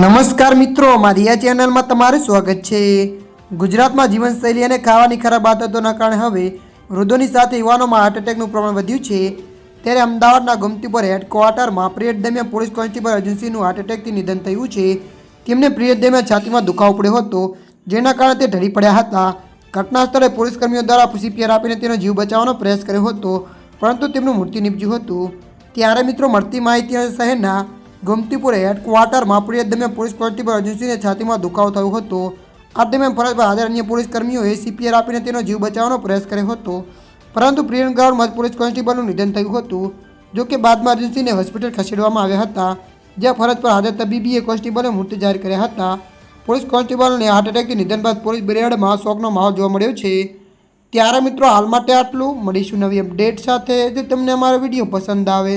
નમસ્કાર મિત્રો મારી આ ચેનલમાં તમારું સ્વાગત છે. ગુજરાતમાં જીવનશૈલી અને ખાવાની ખરાબ આદતોના કારણે હવે વૃદ્ધોની સાથે યુવાનોમાં હાર્ટ એટેકનું પ્રમાણ વધ્યું છે. ત્યારે અમદાવાદના ગમતીપુર હેડક્વાર્ટરમાં પ્રિયડ દરમિયાન પોલીસ કોન્સ્ટેબલ અર્જુનસિંહનું હાર્ટ એટેકથી નિધન થયું છે. તેમને પિરિયડ દરમિયાન છાતીમાં દુખાવો પડ્યો હતો, જેના કારણે તે ઢળી પડ્યા હતા. ઘટના સ્થળે પોલીસ કર્મીઓ દ્વારા સીપીઆર આપીને તેનો જીવ બચાવવાનો પ્રયાસ કર્યો હતો, પરંતુ તેમનું મૃત્યુ નીપજ્યું હતું. ત્યારે મિત્રો મળતી માહિતી શહેરના ગમતીપુર હેડક્વાર્ટરમાં ફરિયાદ દરમિયાન પોલીસ કોન્સ્ટેબલ અર્જુનસિંહને છાતીમાં દુખાવો થયો હતો. આ દરમિયાન ફરજ પર હાજર અન્ય પોલીસ કર્મીઓએ સીપીઆર આપીને તેનો જીવ બચાવવાનો પ્રયાસ કર્યો હતો. પરંતુ પ્રિયન ગ્રાઉન્ડમાં પોલીસ કોન્સ્ટેબલનું નિધન થયું હતું. જો કે બાદમાં અર્જુનસિંહને હોસ્પિટલ ખસેડવામાં આવ્યા હતા. જ્યાં ફરજ પર હાજર તબીબીએ કોન્સ્ટેબલે મૃત્યુ જાહેર કર્યા હતા. પોલીસ કોન્સ્ટેબલને હાર્ટ એટેકથી નિધન બાદ પોલીસ બ્રિગેડમાં શોકનો માહોલ જોવા મળ્યો છે. ત્યારે મિત્રો, હાલ માટે આટલું. મળીશું નવી અપડેટ સાથે. જો તમને અમારો વીડિયો પસંદ આવે